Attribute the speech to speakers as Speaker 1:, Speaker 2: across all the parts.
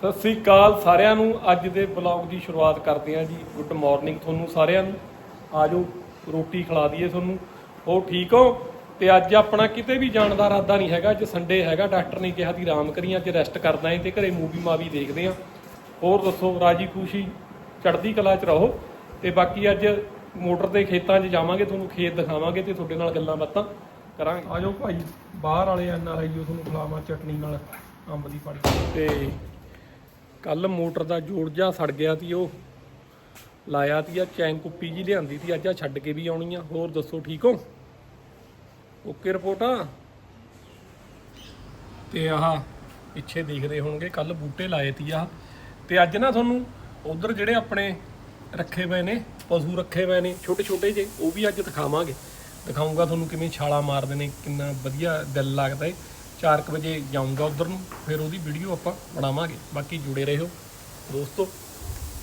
Speaker 1: ਸਤਿ ਸ੍ਰੀ ਅਕਾਲ ਸਾਰਿਆਂ ਨੂੰ। ਅੱਜ ਦੇ ਬਲੌਗ ਦੀ ਸ਼ੁਰੂਆਤ ਕਰਦੇ ਹਾਂ ਜੀ। ਗੁੱਡ ਮਾਰਨਿੰਗ ਤੁਹਾਨੂੰ ਸਾਰਿਆਂ ਨੂੰ। ਆਜੋ, ਰੋਟੀ ਖਿਲਾ ਦਈਏ ਤੁਹਾਨੂੰ। ਹੋ ਠੀਕ ਹੋ? ਤੇ ਅੱਜ ਆਪਣਾ ਕਿਤੇ ਵੀ ਜਾਣ ਦਾ ਇਰਾਦਾ ਨਹੀਂ ਹੈਗਾ। ਅੱਜ ਸੰਡੇ ਹੈਗਾ। ਡਾਕਟਰ ਨੇ ਕਿਹਾ ਦੀ ਆਰਾਮ ਕਰੀ, ਅੱਜ ਰੈਸਟ ਕਰਦਾ ਏ ਤੇ ਘਰੇ ਮੂਵੀ ਮਾਵੀ ਦੇਖਦੇ ਹਾਂ ਹੋਰ ਦੱਸੋ, ਰਾਜੀ ਖੁਸ਼ੀ ਚੜ੍ਹਦੀ ਕਲਾ ਚ ਰਹੋ। ਤੇ ਬਾਕੀ ਅੱਜ ਮੋਟਰ ਦੇ ਖੇਤਾਂ 'ਚ ਜਾਵਾਂਗੇ, ਤੁਹਾਨੂੰ ਖੇਤ ਦਿਖਾਵਾਂਗੇ ਤੇ ਤੁਹਾਡੇ ਨਾਲ ਗੱਲਾਂ ਬਾਤਾਂ ਕਰਾਂਗੇ। ਆਜੋ ਭਾਈ, ਬਾਹਰ ਵਾਲੇ ਐਨ ਆਰ ਆਈ ਤੁਹਾਨੂੰ ਖਿਲਾਵਾਂ ਚਟਨੀ ਨਾਲ, ਅੰਬ ਦੀ ਪੜੀ। ਤੇ ਕੱਲ ਮੋਟਰ ਦਾ ਜੋੜ ਜਾ ਸੜ ਗਿਆ ਸੀ ਉਹ। ਲਾਇਆ ਤੀ ਆ, ਚੈਨ ਕੁੱਪੀ ਜੀ ਲਿਆਂਦੀ ਸੀ, ਅੱਜ ਆ ਛੱਡ ਕੇ ਵੀ ਆਉਣੀ ਆ। ਹੋਰ ਦੱਸੋ, ਠੀਕ ਹੋ? ਓਕੇ ਰਿਪੋਰਟਾਂ? ਤੇ ਆਹ, ਪਿੱਛੇ ਦੇਖਦੇ ਹੋਣਗੇ ਕੱਲ ਬੂਟੇ ਲਾਏ ਤੀ ਆ ਤੇ ਅੱਜ ਨਾ ਤੁਹਾਨੂੰ ਉਧਰ ਜਿਹੜੇ ਆਪਣੇ ਰੱਖੇ ਹੋਏ ਨੇ, ਪਸ਼ੂ ਰੱਖੇ ਹੋਏ ਨੇ ਛੋਟੇ ਛੋਟੇ ਜੇ, ਉਹ ਵੀ ਅੱਜ ਦਿਖਾਵਾਂਗੇ। ਦਿਖਾਉਂਗਾ ਤੁਹਾਨੂੰ ਕਿਵੇਂ ਛਾਲਾ ਮਾਰਦੇ ਨੇ, ਕਿੰਨਾ ਵਧੀਆ ਦਿਲ ਲੱਗਦਾ ਏ। 4 ਵਜੇ ਜਾਊਂਗਾ ਉਧਰ ਨੂੰ ਫਿਰ ਉਹਦੀ ਵੀਡੀਓ ਆਪਾਂ ਬਣਾਵਾਂਗੇ। ਬਾਕੀ ਜੁੜੇ ਰਹੋ। ਦੋਸਤੋ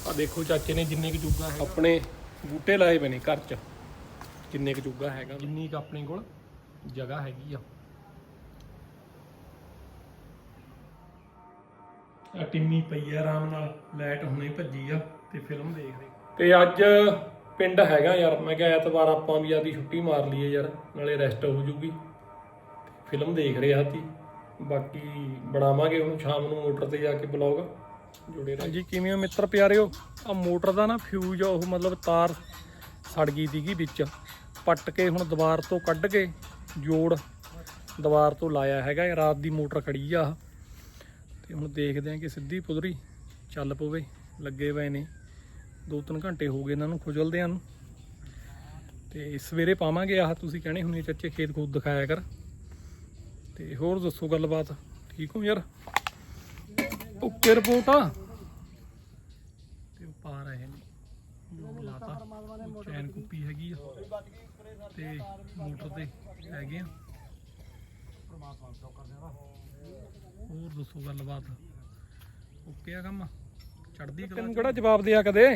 Speaker 1: ਆ ਦੇਖੋ ਚਾਚੇ ਨੇ ਜਿੰਨੇ ਕੁ ਜੁਗਾ ਹੈ ਆਪਣੇ ਬੂਟੇ ਲਾਏ ਹੋਏ ਨੇ ਘਰ 'ਚ। ਕਿੰਨੇ ਕੁ ਜੁਗਾ ਹੈਗਾ। ਜਿੰਨੀ ਕੁ ਆਪਣੇ ਕੋਲ ਜਗ੍ਹਾ ਹੈਗੀ ਆ। ਆ ਟਿੰਮੀ ਪਈ ਆ ਆਰਾਮ ਨਾਲ ਲਾਈਟ ਹੁਣੇ ਭੱਜੀ ਆ ਤੇ ਫਿਲਮ ਦੇਖਦੇ ਤੇ ਅੱਜ ਪਿੰਡ ਹੈਗਾ ਯਾਰ ਮੈਂ ਕਿਹਾ ਐਤਵਾਰ ਆਪਾਂ ਵੀ ਆਦੀ ਛੁੱਟੀ ਮਾਰ ਲਈਏ ਯਾਰ ਨਾਲੇ ਰੈਸਟ ਹੋ ਜੂਗੀ। ਫਿਲਮ ਦੇਖ ਰਿਹਾ ਸੀ ਬਾਕੀ ਬਣਾਵਾਂਗੇ ਹੁਣ ਸ਼ਾਮ ਨੂੰ ਮੋਟਰ ਤੇ ਜਾ ਕੇ ਬਲੌਗ। ਜੁੜੇ ਰਹੋ। ਜੀ ਕਿਵੇਂ ਹੋ ਮਿੱਤਰ ਪਿਆਰਿਓ? ਆ ਮੋਟਰ ਦਾ ਨਾ ਫਿਊਜ਼ ਆ, ਉਹ ਮਤਲਬ ਤਾਰ ਸੜ ਗਈ ਸੀਗੀ ਵਿੱਚ। ਪੱਟ ਕੇ ਹੁਣ ਦੀਵਾਰ ਤੋਂ ਕੱਢ ਕੇ ਜੋੜ ਦੀਵਾਰ ਤੋਂ ਲਾਇਆ ਹੈਗਾ ਇਹ। ਰਾਤ ਦੀ ਮੋਟਰ ਖੜੀ ਆ ਆਹ। ਤੇ ਹੁਣ ਦੇਖਦੇ ਆਂ ਕਿ ਸਿੱਧੀ ਪੁਦਰੀ ਚੱਲ ਪਵੇ, ਲੱਗੇ ਪਏ ਨੇ। ਦੋ ਤਿੰਨ ਘੰਟੇ ਹੋ ਗਏ ਇਹਨਾਂ ਨੂੰ ਖੁਜਲਦਿਆਂ ਨੂੰ। ਤੇ ਸਵੇਰੇ ਪਾਵਾਂਗੇ ਆਹ, ਤੁਸੀਂ ਕਹਿਣੇ ਹੁੰਦੇ ਚੱਚੇ ਖੇਤ ਖੂਦ ਦਿਖਾਇਆ ਕਰ। ਤੇ ਹੋਰ ਦੱਸੋ ਗੱਲਬਾਤ? ਠੀਕ ਹੋ ਯਾਰ? Okay report. ਆ ਤੇ ਉਹ ਪਾ ਰਹੇ ਨੇ। ਲਾਤਾ। ਚੈਨ ਕੁੱਪੀ ਹੈਗੀ ਆ। ਤੇ ਮੋਟਰ ਤੇ ਹੈਗੇ ਆ। ਹੋਰ ਦੱਸੋ ਗੱਲਬਾਤ? ਓਕੇ ਆ ਕੰਮ? ਚੜਦੀ ਤੈਨੂੰ ਕਿਹੜਾ ਜਵਾਬ ਦਿਆ ਕਦੇ?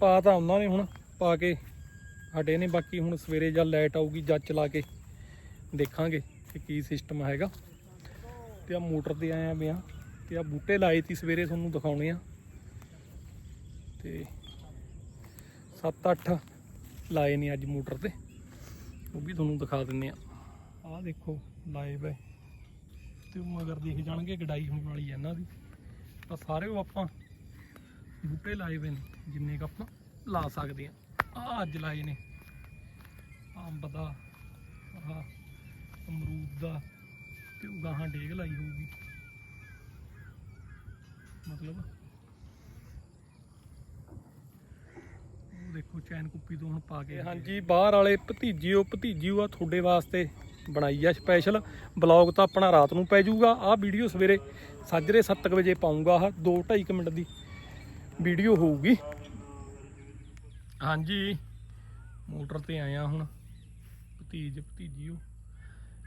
Speaker 1: ਪਾ ਤਾਂ ਉਹਨਾਂ ਨੇ ਹੁਣ ਪਾ ਕੇ। ਹਟੇ ਨੇ ਬਾਕੀ ਹੁਣ ਸਵੇਰੇ ਜਦ ਲਾਈਟ ਆਊਗੀ ਜਦ ਚਲਾ ਕੇ ਦੇਖਾਂਗੇ ਕਿ ਕੀ ਸਿਸਟਮ ਹੈਗਾ। ਤੇ ਆ ਮੋਟਰ ਤੇ ਆਇਆ ਪਿਆ ਤੇ ਆ ਬੂਟੇ ਲਾਏ ਤੀ ਸਵੇਰੇ, ਤੁਹਾਨੂੰ ਦਿਖਾਉਣੇ ਆ। ਤੇ 7-8 ਲਾਏ ਨੇ ਅੱਜ ਮੋਟਰ ਤੇ, ਉਹ ਵੀ ਤੁਹਾਨੂੰ ਦਿਖਾ ਦਿੰਨੇ ਆ। ਆਹ ਦੇਖੋ, ਲਾਏ ਹੈ ਤੇ ਉਹ ਮਗਰ ਦੇਖ ਜਾਣਗੇ, ਗਡਾਈ ਹੋਣ ਵਾਲੀ ਹੈ ਇਹਨਾਂ ਦੀ। ਤਾਂ ਸਾਰੇ ਉਹ ਆਪਾਂ ਬੂਟੇ ਲਾਏ ਹੋਏ ਨੇ, ਜਿੰਨੇ ਕੁ ਆਪਾਂ ਲਾ ਸਕਦੇ ਆ। ਆ ਅੱਜ ਲਾਏ ਨੇ। ਅੰਬ ਦਾ ਆਹ ਅਮਰੂਦ ਦਾ ਤੇ ਉਹ ਗਾਹਾਂ ਡੇਗ ਲਾਈ ਹੋਊਗੀ। ਮਤਲਬ ਉਹ ਦੇਖੋ ਚੈਨ ਕੁੱਪੀ ਤੋਂ ਹੁਣ ਪਾ ਕੇ ਹਾਂਜੀ ਬਾਹਰ ਵਾਲੇ ਭਤੀਜੀਓ ਭਤੀਜੀਓ ਆ ਤੁਹਾਡੇ ਵਾਸਤੇ ਬਣਾਈ ਆ ਸਪੈਸ਼ਲ ਬਲੌਗ ਤਾਂ ਆਪਣਾ ਰਾਤ ਨੂੰ ਪੈ ਜਾਊਗਾ। ਆਹ ਵੀਡੀਓ ਸਵੇਰੇ ਸਾਜਰੇ 7 ਵਜੇ ਪਾਉਂਗਾ ਆਹ 2 2.5 ਮਿੰਟ ਦੀ ਵੀਡੀਓ ਹੋਊਗੀ। ਹਾਂਜੀ। ਮੋਟਰ ਤੇ ਆਇਆ ਹੁਣ। ਭਤੀਜ, ਭਤੀਜੀਓ।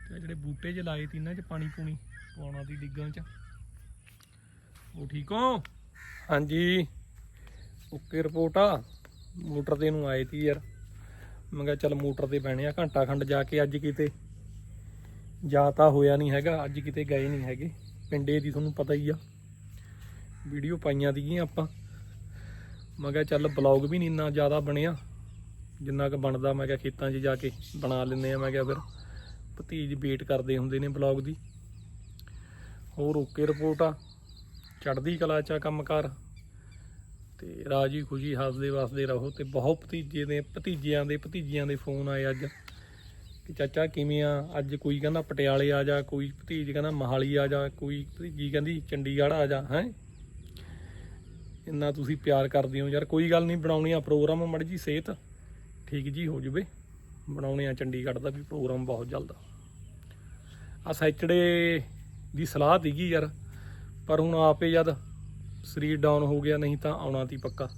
Speaker 1: ਤੇ ਜਿਹੜੇ ਬੂਟੇ ਚ ਲਾਏ ਤੀ ਇਹਨਾਂ ਚ ਪਾਣੀ ਪੂਣੀ ਪਾਉਣਾ ਦੀ ਡਿੱਗਾਂ ਚ। ਉਹ ਠੀਕ ਹੋ? ਹਾਂਜੀ। ਓਕੇ ਰਿਪੋਰਟ ਆ। ਮੋਟਰ ਤੇ ਨੂੰ ਆਏ ਤੀ ਯਾਰ। ਮੈਂ ਕਿਹਾ ਚੱਲ ਮੋਟਰ ਤੇ ਬਹਿਣੇ ਆ, ਘੰਟਾ ਖੰਡ ਜਾ ਕੇ ਅੱਜ ਕਿਤੇ। ਜਾ ਤਾਂ ਹੋਇਆ ਨਹੀਂ ਹੈਗਾ, ਅੱਜ ਕਿਤੇ ਗਏ ਨਹੀਂ ਹੈਗੇ। ਪਿੰਡੇ ਦੀ ਤੁਹਾਨੂੰ ਪਤਾ ਹੀ ਆ। ਵੀਡੀਓ ਪਾਈਆਂ ਸੀਗੀਆਂ ਆਪਾਂ। ਮੈਂ ਕਿਹਾ ਚੱਲ ਬਲੌਗ ਵੀ ਨਹੀਂ ਇੰਨਾ ਜ਼ਿਆਦਾ ਬਣਿਆ। ਜਿੰਨਾ ਕੁ ਬਣਦਾ ਮੈਂ ਕਿਹਾ ਖੇਤਾਂ 'ਚ ਜਾ ਕੇ ਬਣਾ ਲੈਂਦੇ ਆ ਮੈਂ ਕਿਹਾ ਫਿਰ ਭਤੀਜ ਵੇਟ ਕਰਦੇ ਹੁੰਦੇ ਨੇ ਬਲੌਗ ਦੀ। ਹੋਰ ਓਕੇ ਰਿਪੋਰਟ ਆ। ਚੜ੍ਹਦੀ ਕਲਾ ਚ ਆ ਕੰਮਕਾਰ। ਤੇ ਰਾਜੀ ਖੁਸ਼ੀ ਹੱਸਦੇ ਵਸਦੇ ਰਹੋ ਤੇ ਬਹੁਤ ਭਤੀਜੇ ਦੇ, ਭਤੀਜਿਆਂ ਦੇ ਭਤੀਜਿਆਂ ਦੇ ਫੋਨ ਆਏ ਅੱਜ। ਕਿ ਚਾਚਾ ਕਿਵੇਂ ਆ? ਅੱਜ ਕੋਈ ਕਹਿੰਦਾ ਪਟਿਆਲੇ ਆ ਜਾ, ਕੋਈ ਭਤੀਜ ਕਹਿੰਦਾ ਮਹਾਲੀ ਆ ਜਾ, ਕੋਈ ਭਤੀਜੀ ਕਹਿੰਦੀ ਚੰਡੀਗੜ੍ਹ ਆ ਜਾ, ਹੈ? ਇੰਨਾ ਤੁਸੀਂ ਪਿਆਰ ਕਰਦੇ ਹੋ। ਯਾਰ ਕੋਈ ਗੱਲ ਨਹੀਂ, ਬਣਾਉਣੀ ਆ ਪ੍ਰੋਗਰਾਮ ਮੜ ਜੀ ਸਿਹਤ। ਠੀਕ ਜੀ, ਹੋ ਜਵੇ। ਬਣਾਉਣੇ ਆ ਚੰਡੀਗੜ੍ਹ ਦਾ ਵੀ ਪ੍ਰੋਗਰਾਮ ਬਹੁਤ ਜਲਦ ਆ ਸੈਚਰਡੇ ਦੀ ਸਲਾਹ ਦੀਗੀ ਯਾਰ, ਪਰ ਹੁਣ ਆਪੇ ਜਦ ਸਰੀਰ ਡਾਊਨ ਹੋ ਗਿਆ, ਨਹੀਂ ਤਾਂ ਆਉਣਾ ਤੀ ਪੱਕਾ।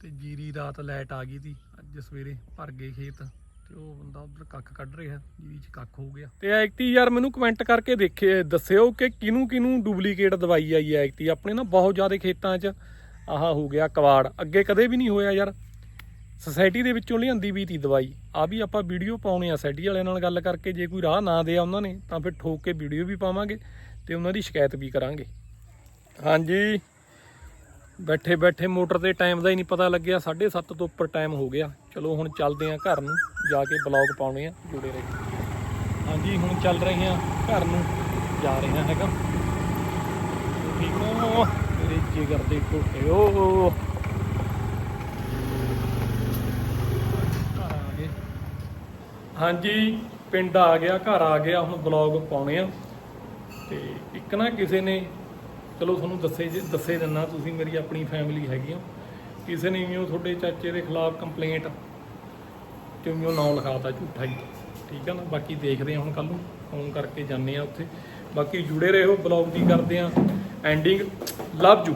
Speaker 1: ਤੇ ਜੀਰੀ ਰਾਤ ਲਾਈਟ ਆ ਗਈ ਤੀ ਅੱਜ ਸਵੇਰੇ ਭਰ ਗਏ ਖੇਤ। ਤੇ ਉਹ ਬੰਦਾ ਉਧਰ ਕੱਖ ਕੱਢ ਰਿਹਾ ਜੀਰੀ 'ਚ ਕੱਖ ਹੋ ਗਿਆ। ਤੇ ਐਕਟੀ ਯਾਰ ਮੈਨੂੰ ਕਮੈਂਟ ਕਰਕੇ ਦੇਖੇ, ਦੱਸਿਓ ਕਿ ਕਿਨੂੰ ਕਿਨੂੰ ਡੁਪਲੀਕੇਟ ਦਵਾਈ ਆਈ ਹੈ ਐਕਟੀ ਆਪਣੇ ਨਾ ਬਹੁਤ ਜ਼ਿਆਦਾ ਖੇਤਾਂ 'ਚ ਆਹ ਹੋ ਗਿਆ ਕਵਾੜ। ਅੱਗੇ ਕਦੇ ਵੀ ਨਹੀਂ ਹੋਇਆ ਯਾਰ। ਸੁਸਾਇਟੀ ਦੇ ਵਿੱਚੋਂ ਲਿਆਂਦੀ ਵੀ ਤੀ ਦਵਾਈ। ਆ ਵੀ ਆਪਾਂ ਵੀਡੀਓ ਪਾਉਣੇ ਆ ਸੈਟੀ ਵਾਲਿਆਂ ਨਾਲ ਗੱਲ ਕਰਕੇ। ਜੇ ਕੋਈ ਰਾਹ ਨਾ ਦਿਆ ਉਹਨਾਂ ਨੇ, ਤਾਂ ਫਿਰ ਠੋਕ ਕੇ ਵੀਡੀਓ ਵੀ ਪਾਵਾਂਗੇ ਤੇ ਉਹਨਾਂ ਦੀ ਸ਼ਿਕਾਇਤ ਵੀ ਕਰਾਂਗੇ। ਹਾਂਜੀ। ਬੈਠੇ ਬੈਠੇ ਮੋਟਰ ਤੇ ਟਾਈਮ ਦਾ ਹੀ ਨਹੀਂ ਪਤਾ ਲੱਗਿਆ 7:30 ਤੋਂ ਉੱਪਰ ਟਾਈਮ ਹੋ ਗਿਆ। ਚਲੋ ਹੁਣ ਚੱਲਦੇ ਆਂ ਘਰ ਨੂੰ, ਜਾ ਕੇ ਬਲੌਗ ਪਾਉਣੇ ਆ, ਜੁੜੇ ਰਹੋ ਹਾਂਜੀ, ਹੁਣ ਚੱਲ ਰਹੇ ਆਂ ਘਰ ਨੂੰ, ਜਾ ਰਹੇ ਆਂ ਹੈਗਾ। ਠੀਕ ਹੋ ਮੇਰੇ ਜਿਗਰ ਦੇ ਟੋਟਿਓ ਘਰ ਆ ਗਏ। ਹਾਂਜੀ, ਪਿੰਡ ਆ ਗਿਆ, ਘਰ ਆ ਗਿਆ, ਹੁਣ ਬਲੌਗ ਪਾਉਣੇ ਆ। ਤੇ ਇੱਕ ਨਾ ਕਿਸੇ ਨੇ ਚਲੋ ਤੁਹਾਨੂੰ ਦੱਸੇ ਜੇ- ਦੱਸੇ ਦਿੰਨਾ ਤੁਸੀਂ ਮੇਰੀ ਆਪਣੀ ਫੈਮਿਲੀ ਹੈਗੀ ਹੋ। ਕਿਸੇ ਨੇ ਵੀ ਉਹ ਤੁਹਾਡੇ ਚਾਚੇ ਦੇ ਖਿਲਾਫ ਕੰਪਲੇਂਟ ਤੇ ਇਉਂ ਨਾਂ ਲਿਖਾਤਾ ਝੂਠਾ ਹੀ। ਠੀਕ ਆ ਨਾ? ਬਾਕੀ ਦੇਖਦੇ ਹਾਂ ਹੁਣ ਕੱਲ ਨੂੰ। ਫੋਨ ਕਰਕੇ ਜਾਂਦੇ ਆ ਉੱਥੇ। ਬਾਕੀ ਜੁੜੇ ਰਹੋ ਬਲੌਗ ਦੀ ਕਰਦੇ ਆ ਐਂਡਿੰਗ ਲਵ ਯੂ